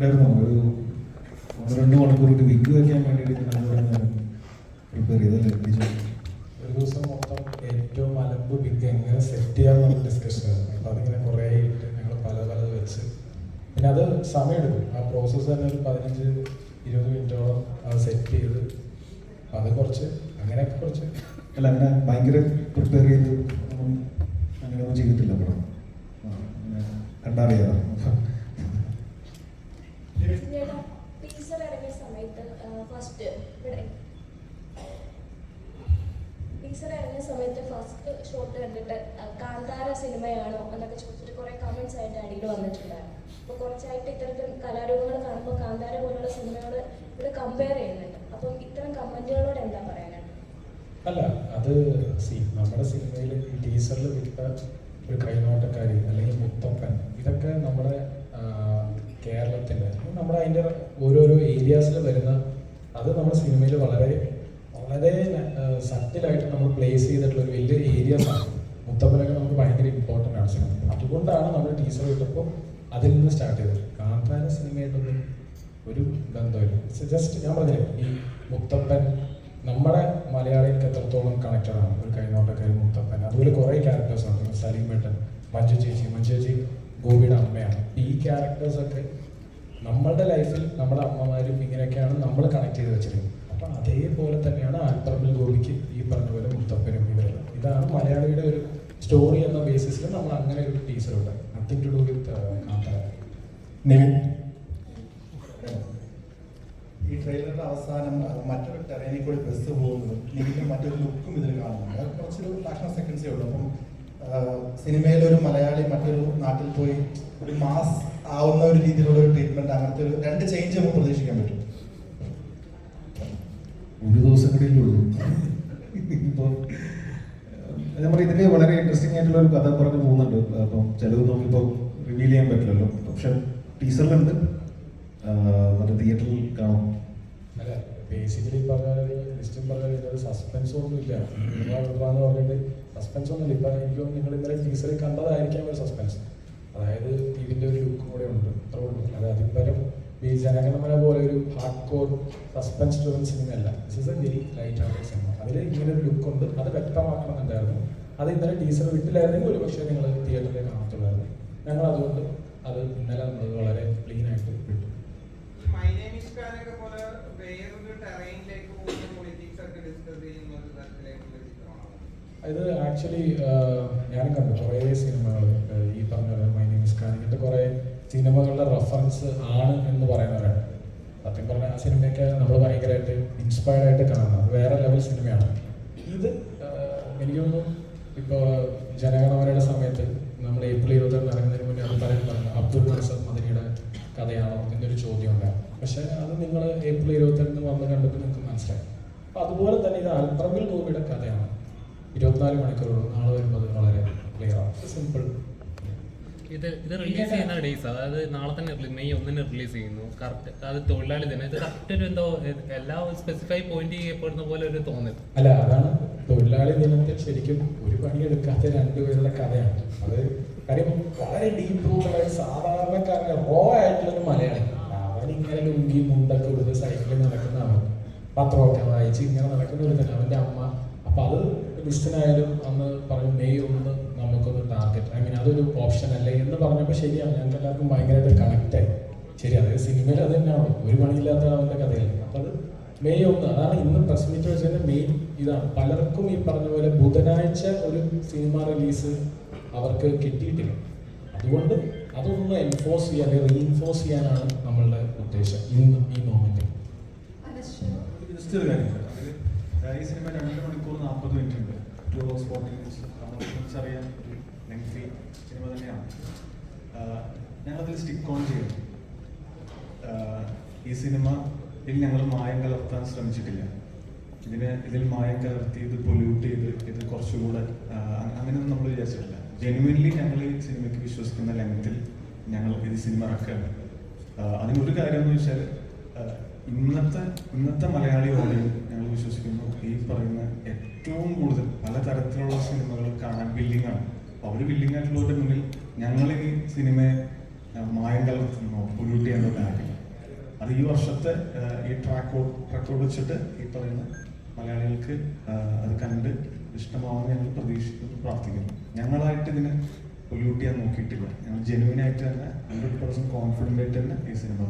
ഉണ്ടായിരുന്നു. ഒരു ഒന്ന് രണ്ട് മണിക്കൂർ ഒരു വിഗ് വെക്കാൻ വേണ്ടിയിട്ട് ഞാൻ പ്രിപ്പയർ ചെയ്തല്ലേ ഒരു ദിവസം മൊത്തം ഏറ്റവും അലമ്പ് ബിഗ് എങ്ങനെ സെറ്റ് ചെയ്യാമെന്നുള്ള ഡിസ്കഷൻ ആയിരുന്നു. അപ്പോൾ അതിങ്ങനെ കുറേ ഇട്ട് ഞങ്ങൾ പല പലത് വെച്ച്. പിന്നെ അത് സമയമെടുക്കും. ആ പ്രോസസ്സ് തന്നെ ഒരു പതിനഞ്ച് ഇരുപത് മിനിറ്റോളം അത് സെറ്റ് ചെയ്ത് അത് കുറച്ച് അങ്ങനെയൊക്കെ കുറച്ച്. അല്ല അങ്ങനെ ഭയങ്കര പ്രിപ്പയർ ചെയ്ത് ഒന്നും അങ്ങനെയൊന്നും ചെയ്തിട്ടില്ല. പടം അങ്ങനെ കണ്ടറിയാം ചേട്ടാ ടീച്ചർ ഇറങ്ങിയ സമയത്ത് ഫസ്റ്റ് ഇവിടെ ടീച്ചർ ഇറങ്ങിയ സമയത്ത് ഫസ്റ്റ് ഷോട്ട് കണ്ടിട്ട് കാന്താര സിനിമയാണോ എന്നൊക്കെ ചോദിച്ചിട്ട് കുറേ കമൻസ് ആയിട്ട് അടിയിൽ വന്നിട്ടുണ്ടായിരുന്നു. അപ്പോൾ കുറച്ചായിട്ട് ഇത്തരത്തിൽ കലാരൂപങ്ങൾ കാണുമ്പോൾ കാന്താര പോലുള്ള സിനിമയോട് ഇവിടെ കമ്പയർ ചെയ്യുന്നുണ്ട്. അപ്പം ഇത്തരം കമന്റുകളോട് എന്താ പറയാനാണ് അല്ല അത് സി നമ്മുടെ സിനിമയിൽ ഈ ടീസറിൽ വിട്ട ഒരു കൈനോട്ടക്കാരി അല്ലെങ്കിൽ മുത്തപ്പൻ ഇതൊക്കെ നമ്മുടെ അതിന്റെ ഓരോരോ ഏരിയാസിൽ വരുന്ന അത് നമ്മുടെ സിനിമയിൽ വളരെ വളരെ സട്ടിലായിട്ട് നമ്മൾ പ്ലേസ് ചെയ്തിട്ടുള്ള ഒരു വലിയ ഏരിയാസ് ആണ്. മുത്തപ്പനൊക്കെ നമുക്ക് ഭയങ്കര ഇമ്പോർട്ടന്റ് ആണ് സിനിമ അതുകൊണ്ടാണ് നമ്മൾ ടീച്ചർ വിട്ടപ്പോൾ അതിൽ നിന്ന് സ്റ്റാർട്ട് ചെയ്തത്. കാന്താര സിനിമയായിട്ടൊന്നും ഒരു ബന്ധമില്ല ജസ്റ്റ് ഞാൻ പറഞ്ഞില്ലേ ഈ മുത്തപ്പൻ നമ്മുടെ മലയാളികൾക്ക് എത്രത്തോളം കണക്റ്റഡ് ആണ്? ഒരു കൈനോട്ടക്കാരി മുത്തപ്പൻ. അതുപോലെ കുറേ ക്യാരക്ടേഴ്സ് ഉണ്ട്. സലീം ഏട്ടൻ മഞ്ജു ചേച്ചി മഞ്ജു ചേച്ചി ഗോപിയുടെ അമ്മയാണ്. ഈ ക്യാരക്ടേഴ്സൊക്കെ നമ്മളുടെ ലൈഫിൽ നമ്മുടെ അമ്മമാരും ഇങ്ങനെയൊക്കെയാണ് നമ്മൾ കണക്ട് ചെയ്ത് വെച്ചിരിക്കുന്നത്. അപ്പം അതേപോലെ തന്നെയാണ് ആൽപ്പറമ്പിൽ ഗോപിക്ക് ഈ പറഞ്ഞ പോലെ മുത്തപ്പനും ഇവരെല്ലാം ഇതാണ് മലയാളിയുടെ ഒരു സ്റ്റോറി എന്ന ബേസിസിൽ നമ്മൾ അങ്ങനെ ഒരു ടീച്ചർ ഉണ്ട് nothing to do with Nivin. ഈ ട്രെയിലറിന്റെ അവസാനം മറ്റൊരു ടെറേനിൽ കൂടി ബസ് പോകുന്നതും നിവിന്റെ മറ്റൊരു ലുക്കും ഇതിൽ കാണുന്നുണ്ട്. കുറച്ചൊരു ഫാഷൻ സെക്കൻഡ്സേ ഉള്ളൂ. അപ്പം സിനിമയിൽ ഒരു മലയാളി മറ്റൊരു നാട്ടിൽ പോയി ഒരു മാസ് ആവുന്ന ഒരു രീതിയിലുള്ള ഒരു ട്രീറ്റ്മെന്റ് അങ്ങനത്തെ ഒരു രണ്ട് ചേഞ്ച് നമുക്ക് പ്രതീക്ഷിക്കാൻ പറ്റും. ഒരു ദിവസം നമ്മൾ ഇപ്പോൾ ഞാൻ പറയും ഇതിൽ വളരെ ഇൻട്രസ്റ്റിംഗ് ആയിട്ടുള്ള ഒരു കഥ പറഞ്ഞു പോകുന്നുണ്ട്. അപ്പം ചിലത് നമുക്കിപ്പോൾ റിവീൽ ചെയ്യാൻ പറ്റില്ലല്ലോ. പക്ഷെ ടീച്ചറിലുണ്ട് മറ്റേ തിയേറ്ററിൽ കാണും. അല്ല ബേസിക്കലി പറഞ്ഞാൽ ലിസ്റ്റും പറഞ്ഞാൽ ഇതിനൊരു സസ്പെൻസ് ഒന്നും ഇല്ല എന്ന് പറഞ്ഞിട്ട് സസ്പെൻസ് ഒന്നുമില്ല. ഇപ്പം എനിക്ക് നിങ്ങൾ ഇന്നലെ ടീച്ചറിൽ കണ്ടതായിരിക്കാം ഒരു സസ്പെൻസ് അതായത് ഇതിന്റെ ഒരു ലുക്ക് കൂടെ ഉണ്ട്. അത്രേ ഉള്ളൂ. അത് അതിന് പരം ഈ ജനഗണമന പോലെ ഒരു hard core suspense driven സിനിമയല്ല this is a very light hearted cinema അതിൽ ഇങ്ങനെ ഒരു ലുക്ക് ഉണ്ട്. അത് വ്യക്തമാക്കണമെന്നുണ്ടായിരുന്നു അത് ഇന്നലെ ടീച്ചർ വിട്ടില്ലായിരുന്നെങ്കിൽ ഒരു പക്ഷേ നിങ്ങൾ തിയേറ്ററിൽ കാണത്തുള്ളായിരുന്നു. ഞങ്ങൾ അതുകൊണ്ട് അത് ഇന്നലെ നമ്മൾ വളരെ ക്ലീൻ ആയിട്ട് വിട്ടു. പോലെ വേറൊരു ടെറൈനിലേക്ക് ഇത് ആക്ച്വലി ഞാനും കണ്ടു. കുറേ സിനിമകൾ. ഈ പറഞ്ഞ മൈനിങ്സ് മൈ നെയിം ഖാൻ ഇങ്ങനത്തെ കുറേ സിനിമകളുടെ റെഫറൻസ് ആണ് എന്ന് പറയുന്നവരാണ്. സത്യം പറഞ്ഞാൽ ആ സിനിമയൊക്കെ നമ്മൾ ഭയങ്കരമായിട്ട് ഇൻസ്പയർഡ് ആയിട്ട് കാണുന്നത് വേറെ ലെവൽ സിനിമയാണ്. ഇത് ആഹ്, എനിക്ക് ഇപ്പോൾ ജനഗണമനയുടെ സമയത്ത് നമ്മൾ ഏപ്രിൽ ഇരുപത്തി ഇറങ്ങുന്നതിന് മുന്നേ അത് പലരും പറഞ്ഞു. അബ്ദുൾ നസർ മദനിയുടെ കഥയാണോ എന്നൊരു ചോദ്യം ഉണ്ടായിരുന്നു പക്ഷേ അത് നിങ്ങൾ ഏപ്രിൽ ഇരുപത്തിരണ്ടിന് വന്ന് കണ്ടപ്പോൾ നിങ്ങൾക്ക് മനസ്സിലായി. അപ്പോൾ അതുപോലെ തന്നെ ഇത് അൽപ്രമിൽ ഗോപിയുടെ കഥയാണ്. ഇരുപത്തിനാല് മണിക്കൂറുള്ളൂ. നാളെ വരുമ്പോൾ അത് വളരെ ക്ലിയർ ആണ് സിമ്പിൾ ഇത് ഇത് റിലീസ് ചെയ്യുന്ന ഡേയ്സ് അതായത് നാളെ തന്നെ മെയ് ഒന്നിന് റിലീസ് ചെയ്യുന്നു. കറക്റ്റ് അത് തൊഴിലാളി തന്നെ ഇത് കറക്റ്റ് ഒരു എന്തോ എല്ലാ സ്പെസിഫൈ പോയിന്റ് ചെയ്യപ്പെടുന്ന പോലെ ഒരു തോന്നൽ. അല്ല അതാണ് തൊഴിലാളി ദിനത്തിൽ ശരിക്കും ഒരു പണിയെടുക്കാത്ത രണ്ടുപേരുടെ കഥയാണ്. അത് കാര്യം വളരെ ഡീപ്പ് റൂട്ടായിട്ട് സാധാരണക്കാരൻ റോ ആയിട്ടുള്ള ഒരു മലയാളി. അവൻ ഇങ്ങനെ ലുങ്കി മുണ്ടൊക്കെ ഉടുത്ത് സൈക്കിളിൽ നടക്കുന്ന അവൻ പത്രമൊക്കെ വായിച്ച് ഇങ്ങനെ നടക്കുന്ന ഒരു തന്നെ അവന്റെ അമ്മ. അപ്പൊ അത് ലിസ്റ്റിനായാലും അന്ന് പറഞ്ഞു മെയ് ഒന്ന് നമുക്കൊന്ന് ടാർഗറ്റ് ഐ മീൻ അതൊരു ഓപ്ഷൻ അല്ലേ എന്ന് പറഞ്ഞപ്പോൾ ശരിയാണ്. ഞങ്ങൾക്ക് എല്ലാവർക്കും ഭയങ്കരമായിട്ട് കണക്റ്റ് ആയി. ശരി അതായത് സിനിമയിൽ അത് തന്നെയാണ്. ഒരു പണിയില്ലാത്ത അവന്റെ കഥയിൽ. അപ്പം അത് മെയ് ഒന്ന് അതാണ് ഇന്ന് പ്രസ് മീറ്റ് വെച്ചതിന്റെ മെയിൻ ഇതാണ്. പലർക്കും ഈ പറഞ്ഞ പോലെ ബുധനാഴ്ച ഒരു സിനിമ റിലീസ് അവർക്ക് കിട്ടിയിട്ടില്ല. അതുകൊണ്ട് അതൊന്ന് എൻഫോഴ്സ് ചെയ്യാൻ അല്ലെങ്കിൽ റീഇൻഫോഴ്സ് ചെയ്യാനാണ് നമ്മളുടെ ഉദ്ദേശം ഇന്ന് ഈ മോമെന്റിൽ ജസ്റ്റ് ഒരു കാര്യം ഈ സിനിമ രണ്ട് മണിക്കൂർ നാൽപ്പത് മിനിറ്റ് ഉണ്ട് ടു ഹവേഴ്സ് ഫോർട്ടി മിനിറ്റ്സ് നമുക്ക് അറിയാം ഒരു ലെങ്തി സിനിമ തന്നെയാണ്. ഞങ്ങളതിൽ സ്റ്റിക്ക് ഓൺ ചെയ്യും ഈ സിനിമ ഇതിൽ ഞങ്ങൾ മായം കലർത്താൻ ശ്രമിച്ചിട്ടില്ല. ഇതിനെ ഇതിൽ മായം കലർത്തി ഇത് പൊല്യൂട്ട് ചെയ്ത് ഇത് കുറച്ചുകൂടെ അങ്ങനെയൊന്നും നമ്മൾ വിചാരിച്ചിട്ടില്ല. ജെനുവിൻലി ഞങ്ങൾ ഈ സിനിമയ്ക്ക് വിശ്വസിക്കുന്ന ലെങ്ത്തിൽ ഞങ്ങൾ ഇത് സിനിമ ഇറക്കുകയാണ്. അതിനൊരു കാര്യം എന്ന് വെച്ചാൽ ഇന്നത്തെ ഇന്നത്തെ മലയാളി ഓഡിയൻസ് ഞങ്ങൾ വിശ്വസിക്കുന്നു. ഈ പറയുന്ന ഏറ്റവും കൂടുതൽ പലതരത്തിലുള്ള സിനിമകൾ കാണാൻ ബില്ലിംഗ് ആണ്. അവർ ബില്ലിംഗ് ആയിട്ടുള്ളവരുടെ മുന്നിൽ ഞങ്ങൾ ഈ സിനിമയെ മായം കലർത്തുന്നോ പൊല്യൂട്ട് ചെയ്യാനോ കാര്യമില്ല അത് ഈ വർഷത്തെ ഈ ട്രാക്ക് റെക്കോർഡ് വെച്ചിട്ട് ഈ പറയുന്ന മലയാളികൾക്ക് അത് കണ്ട് ഇഷ്ടമാവുമെന്ന് ഞങ്ങൾ പ്രതീക്ഷിക്കുന്നു പ്രാർത്ഥിക്കുന്നു. ഞങ്ങളായിട്ട് ഇതിനെ പൊല്യൂട്ട് ചെയ്യാൻ നോക്കിയിട്ടില്ല. ഞങ്ങൾ ജെനുവിനായിട്ട് തന്നെ ഹൺഡ്രഡ് പെർസെന്റ് കോൺഫിഡന്റ് ആയിട്ട് തന്നെ ഈ സിനിമ